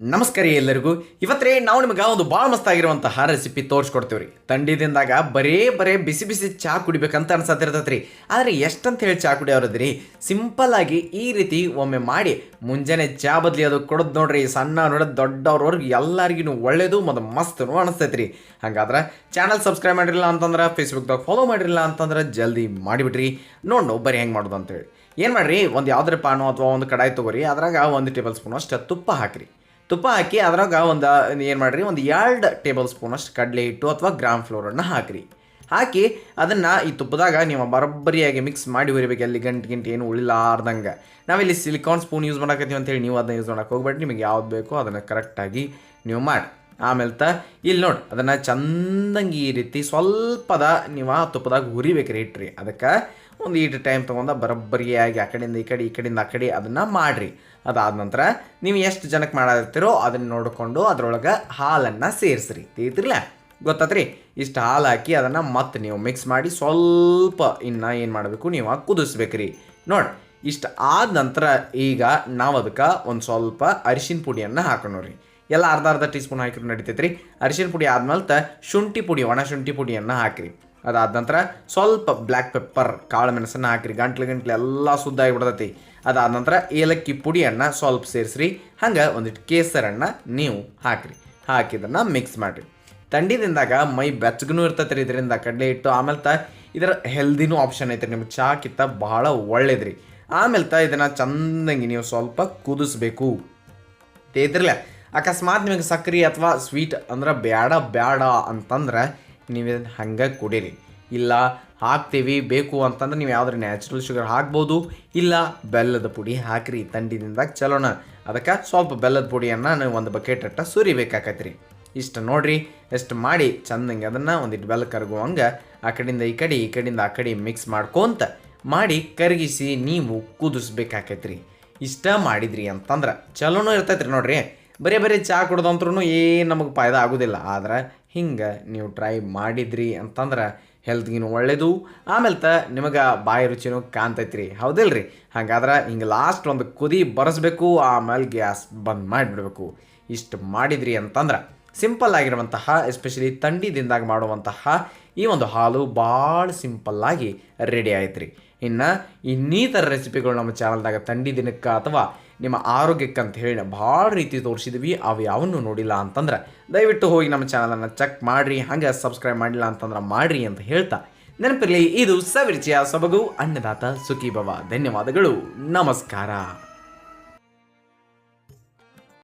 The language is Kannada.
ನಮಸ್ಕಾರ ಎಲ್ಲರಿಗೂ. ಇವತ್ತೇ ನಾವು ನಿಮಗೆ ಒಂದು ಭಾಳ ಮಸ್ತಾಗಿರುವಂತಹ ರೆಸಿಪಿ ತೋರಿಸ್ಕೊಡ್ತೀವಿ ರೀ ತಂಡಿದಿಂದಾಗ ಬರೇ ಬರೇ ಬಿಸಿ ಬಿಸಿ ಚಹಾ ಕುಡಿಬೇಕಂತ ಅನ್ಸತ್ತಿರ್ತೈತೆ ರೀ ಆದರೆ ಎಷ್ಟಂತ ಹೇಳಿ ಚಹಾ ಕುಡಿಯೋರದ್ರಿ? ಆಗಿ ಈ ರೀತಿ ಒಮ್ಮೆ ಮಾಡಿ ಮುಂಜಾನೆ ಚಹಾ ಬದಲಿ ಅದು ಕೊಡೋದು ನೋಡ್ರಿ, ಸಣ್ಣ ನೋಡ ದೊಡ್ಡವ್ರವ್ರಿಗೆ ಎಲ್ಲರಿಗೂ ಒಳ್ಳೇದು ಮತ್ತು ಮಸ್ತ್ ಅನಿಸ್ತೈತೆ ರೀ ಹಾಗಾದ್ರೆ ಚಾನಲ್ ಸಬ್ಸ್ಕ್ರೈಬ್ ಮಾಡಿರಲಿಲ್ಲ ಅಂತಂದ್ರೆ ಫೇಸ್ಬುಕ್ದಾಗ ಫಾಲೋ ಮಾಡಿರಲಿಲ್ಲ ಅಂತಂದ್ರೆ ಜಲ್ದಿ ಮಾಡಿಬಿಡ್ರಿ ನೋಡು ಬರೀ ಹೆಂಗೆ ಮಾಡೋದು ಅಂತೇಳಿ ಏನು ಮಾಡಿರಿ? ಒಂದು ಯಾವುದ್ರ ಪಾನು ಅಥವಾ ಒಂದು ಕಡಾಯಿ ತೊಗೊರಿ, ಅದ್ರಾಗ ಒಂದು ಟೇಬಲ್ ಸ್ಪೂನ್ ಅಷ್ಟು ತುಪ್ಪ ಹಾಕಿರಿ. ತುಪ್ಪ ಹಾಕಿ ಅದ್ರಾಗ ಒಂದು ಏನು ಮಾಡಿರಿ, ಒಂದು ಎರಡು ಟೇಬಲ್ ಸ್ಪೂನ್ ಅಷ್ಟು ಕಡಲೆ ಹಿಟ್ಟು ಅಥವಾ ಗ್ರಾಮ್ ಫ್ಲೋರನ್ನು ಹಾಕಿರಿ. ಹಾಕಿ ಅದನ್ನು ಈ ತುಪ್ಪದಾಗ ನೀವು ಬರೋಬ್ಬರಿಯಾಗಿ ಮಿಕ್ಸ್ ಮಾಡಿ ಹುರಿಬೇಕು ಅಲ್ಲಿ ಗಂಟು ಗಂಟು ಏನು ಉಳಿಲಾರ್ದಂಗೆ. ನಾವಿಲ್ಲಿ ಸಿಲಿಕಾನ್ ಸ್ಪೂನ್ ಯೂಸ್ ಮಾಡಕತ್ತೀವಿ ಅಂತೇಳಿ ನೀವು ಅದನ್ನ ಯೂಸ್ ಮಾಡೋಕೆ ಹೋಗ್ಬೇಡಿ, ನಿಮಗೆ ಯಾವ್ದು ಬೇಕೋ ಅದನ್ನು ಕರೆಕ್ಟಾಗಿ ನೀವು ಮಾಡಿ. ಆಮೇಲೆ ತ ಇಲ್ಲಿ ನೋಡಿ, ಅದನ್ನು ಚಂದಂಗೆ ಈ ರೀತಿ ಸ್ವಲ್ಪದ ನೀವು ಆ ತುಪ್ಪದಾಗ ಹುರಿಬೇಕ್ರಿ ರೀ. ಅದಕ್ಕೆ ಒಂದು ಈಟು ಟೈಮ್ ತೊಗೊಂಡ ಬರೋಬ್ಬರಿಯಾಗಿ ಆ ಕಡೆಯಿಂದ ಈ ಕಡೆ, ಈ ಕಡೆಯಿಂದ ಆ ಕಡೆ ಅದನ್ನು ಮಾಡಿರಿ. ಅದಾದ ನಂತರ ನೀವು ಎಷ್ಟು ಜನಕ್ಕೆ ಮಾಡತ್ತಿರೋ ಅದನ್ನು ನೋಡಿಕೊಂಡು ಅದರೊಳಗೆ ಹಾಲನ್ನು ಸೇರಿಸ್ರಿ. ತಿಳಿತಿರ್ಲ? ಗೊತ್ತಾತ್ರಿ? ಇಷ್ಟು ಹಾಲು ಹಾಕಿ ಅದನ್ನು ಮತ್ತೆ ನೀವು ಮಿಕ್ಸ್ ಮಾಡಿ ಸ್ವಲ್ಪ ಇನ್ನು ಏನು ಮಾಡಬೇಕು ನೀವು ಕುದಿಸ್ಬೇಕ್ರಿ. ನೋಡಿ, ಇಷ್ಟು ಆದ ನಂತರ ಈಗ ನಾವು ಅದಕ್ಕೆ ಒಂದು ಸ್ವಲ್ಪ ಅರಿಶಿನ ಪುಡಿಯನ್ನು ಹಾಕೋಣ ಎಲ್ಲ ಅರ್ಧ ಅರ್ಧ ಟೀ ಸ್ಪೂನ್ ಹಾಕಿದ್ರು ನಡಿತೈತೆ ರೀ ಅರಿಶಿನ ಪುಡಿ ಆದ್ಮೇಲೆ ಶುಂಠಿ ಪುಡಿ, ಒಣ ಶುಂಠಿ ಪುಡಿಯನ್ನು ಹಾಕಿರಿ. ಅದಾದ ನಂತರ ಸ್ವಲ್ಪ ಬ್ಲ್ಯಾಕ್ ಪೆಪ್ಪರ್ ಕಾಳು ಮೆಣಸನ್ನು ಹಾಕಿರಿ. ಗಂಟ್ಲು ಗಂಟ್ಲು ಎಲ್ಲ ಸುದ್ದಾಗಿ ಆಗಿಬಿಡ್ತೈತಿ. ಅದಾದ ನಂತರ ಏಲಕ್ಕಿ ಪುಡಿಯನ್ನು ಸ್ವಲ್ಪ ಸೇರಿಸ್ರಿ. ಹಂಗೆ ಒಂದಿಟ್ಟು ಕೇಸರನ್ನು ನೀವು ಹಾಕಿರಿ. ಹಾಕಿದನ್ನು ಮಿಕ್ಸ್ ಮಾಡಿರಿ. ಥಂಡಿದಿಂದಾಗ ಮೈ ಬೆಚ್ಚಗೂ ಇರ್ತೈತೆ ರೀ ಇದರಿಂದ ಕಡಲೆ ಹಿಟ್ಟು. ಆಮೇಲೆ ತ ಇದರ ಹೆಲ್ದಿನೂ ಆಪ್ಷನ್ ಐತೆ ನಿಮ್ಗೆ ಚಹಾ ಕಿತ್ತ ಭಾಳ ಒಳ್ಳೇದ್ರಿ. ಆಮೇಲೆ ತ ಇದನ್ನು ಚಂದಂಗಿ ನೀವು ಸ್ವಲ್ಪ ಕುದಿಸ್ಬೇಕು. ಇದ್ರಲ್ಲ ಅಕಸ್ಮಾತ್ ನಿಮಗೆ ಸಕ್ರೆ ಅಥವಾ ಸ್ವೀಟ್ ಅಂದ್ರೆ ಬೇಡ ಬೇಡ ಅಂತಂದ್ರೆ ನೀವು ಹಂಗೆ ಕುಡೀರಿ. ಇಲ್ಲ, ಹಾಕ್ತೀವಿ, ಬೇಕು ಅಂತಂದ್ರೆ ನೀವು ಯಾವ್ದಾರು ನ್ಯಾಚುರಲ್ ಶುಗರ್ ಹಾಕ್ಬೋದು, ಇಲ್ಲ ಬೆಲ್ಲದ ಪುಡಿ ಹಾಕ್ರಿ ತಂಡಿನಿಂದ ಚಲೋಣ ಅದಕ್ಕೆ ಸ್ವಲ್ಪ ಬೆಲ್ಲದ ಪುಡಿಯನ್ನು ಒಂದು ಬಕೆಟ್ ಅಟ್ಟ ಸುರಿಬೇಕಾಕತ್ರಿ. ಇಷ್ಟು ನೋಡ್ರಿ, ಎಷ್ಟು ಮಾಡಿ ಚಂದಂಗೆ ಅದನ್ನು ಒಂದಿಟ್ಟು ಬೆಲ್ಲ ಕರಗುವಂಗೆ ಆ ಕಡೆಯಿಂದ ಈ ಕಡೆ, ಈ ಕಡೆಯಿಂದ ಆ ಕಡೆ ಮಿಕ್ಸ್ ಮಾಡ್ಕೊಂತ ಮಾಡಿ ಕರಗಿಸಿ ನೀವು ಕುದಿಸ್ಬೇಕಾಕೈತ್ರಿ. ಇಷ್ಟ ಮಾಡಿದ್ರಿ ಅಂತಂದ್ರೆ ಚಲೋನೂ ಇರ್ತೈತ್ರಿ ನೋಡ್ರಿ. ಬರೀ ಬರೀ ಚಹಾ ಕುಡ್ದಂತ್ರೂ ಏನು ನಮಗೆ ಫಾಯ್ದ ಆಗೋದಿಲ್ಲ, ಆದ್ರೆ ಹಿಂಗೆ ನೀವು ಟ್ರೈ ಮಾಡಿದ್ರಿ ಅಂತಂದ್ರೆ ಹೆಲ್ತ್ಗಿನ ಒಳ್ಳೇದು. ಆಮೇಲೆ ತ ನಿಮಗೆ ಬಾಯಿ ರುಚಿನೂ ಕಾಣ್ತೈತ್ರಿ. ಹೌದಿಲ್ರಿ? ಹಾಗಾದ್ರೆ ಹಿಂಗೆ ಲಾಸ್ಟ್ ಒಂದು ಕುದಿ ಬರೆಸ್ಬೇಕು, ಆಮೇಲೆ ಗ್ಯಾಸ್ ಬಂದ್ ಮಾಡಿಬಿಡ್ಬೇಕು. ಇಷ್ಟು ಮಾಡಿದ್ರಿ ಅಂತಂದ್ರೆ ಸಿಂಪಲ್ ಆಗಿರುವಂತಹ ಎಸ್ಪೆಷಲಿ ಥಂಡಿದಿಂದಾಗ ಮಾಡುವಂತಹ ಈ ಒಂದು ಹಾಲು ಭಾಳ ಸಿಂಪಲ್ಲಾಗಿ ರೆಡಿ ಆಯ್ತು ರೀ ಇನ್ನು ಇನ್ನೀತರ ರೆಸಿಪಿಗಳು ನಮ್ಮ ಚಾನಲ್ದಾಗ ತಂಡಿ ದಿನಕ್ಕೆ ಅಥವಾ ನಿಮ್ಮ ಆರೋಗ್ಯಕ್ಕಂತ ಹೇಳಿ ಭಾಳ ರೀತಿ ತೋರಿಸಿದ್ವಿ, ಅವು ಯಾವನ್ನು ನೋಡಿಲ್ಲ ಅಂತಂದ್ರೆ ದಯವಿಟ್ಟು ಹೋಗಿ ನಮ್ಮ ಚಾನಲನ್ನು ಚೆಕ್ ಮಾಡಿರಿ, ಹಾಗೆ ಸಬ್ಸ್ಕ್ರೈಬ್ ಮಾಡಿಲ್ಲ ಅಂತಂದ್ರೆ ಮಾಡಿರಿ ಅಂತ ಹೇಳ್ತಾ ನೆನಪಿರಲಿ, ಇದು ಸವಿರ್ಚಿಯ ಸೊಬಗು, ಅನ್ನದಾತ ಸುಖಿ ಭವ ಧನ್ಯವಾದಗಳು, ನಮಸ್ಕಾರ.